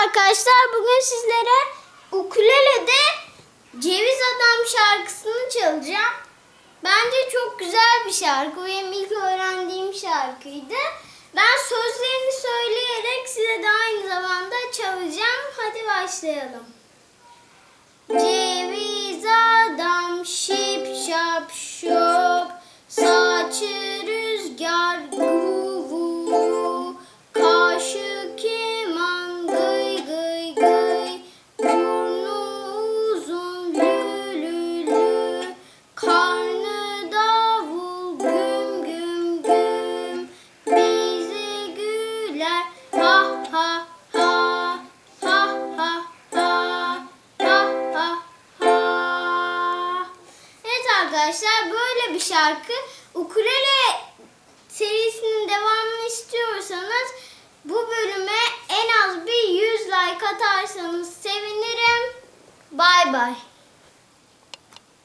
arkadaşlar bugün sizlere ukulelede Ceviz Adam şarkısını çalacağım. Bence çok güzel bir şarkı. Benim ilk öğrendiğim şarkıydı. Ben sözlerini söyleyerek size de aynı zamanda çalacağım. Hadi başlayalım. Ceviz adam şip şap şop Saçı arkadaşlar böyle bir şarkı. Ukulele serisinin devamını istiyorsanız bu bölüme en az bir 100 like atarsanız sevinirim. Bay bay.